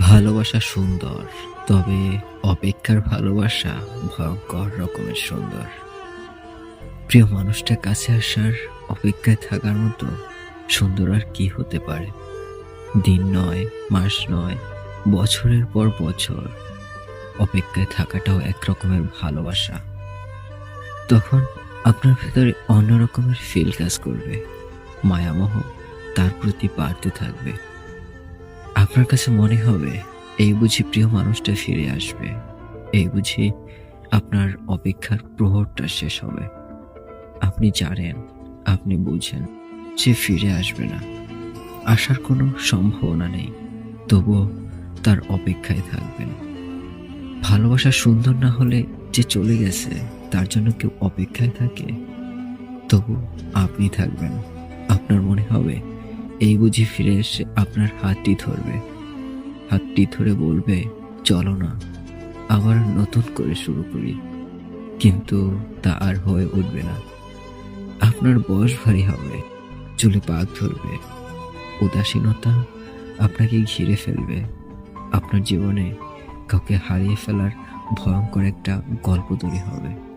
ভালোবাসা সুন্দর, তবে অপেক্ষার ভালোবাসা ভয়ঙ্কর রকমের সুন্দর। প্রিয় মানুষটা কাছে আসার অপেক্ষায় থাকার মতো সুন্দর আর কি হতে পারে? দিন নয়, মাস নয়, বছরের পর বছর অপেক্ষায় থাকাটাও এক রকমের ভালোবাসা। তখন আপনার ভেতরে অন্য রকমের ফিল কাজ করবে। মায়ামোহ তার প্রতি বাড়তে থাকবে। আপনার কাছে মনে হবে, এই বুঝি প্রিয় মানুষটা ফিরে আসবে। এই বুঝি আপনার অপেক্ষার প্রহরটা শেষ হবে। আপনি জানেন, আপনি বুঝেন যে ফিরে আসবে না। আসার কোনো সম্ভাবনা নেই, তবুও তার অপেক্ষায় থাকবেন। ভালোবাসা সুন্দর না হলে যে চলে গেছে, তার জন্য কেউ অপেক্ষায় থাকে? তবু আপনি থাকবেন। আপনার মনে হবে, এই বুঝি ফিরে এসে আপনার হাতটি ধরবে। হাতটি ধরে বলবে, চলো না, আবার নতুন করে শুরু করি। কিন্তু তা আর হয়ে উঠবে না। আপনার বয়স ভারী হবে, চুলে পাক ধরবে, উদাসীনতা আপনাকে ঘিরে ফেলবে। আপনার জীবনে কাউকে হারিয়ে ফেলার ভয়ঙ্কর একটা গল্প তৈরি হবে।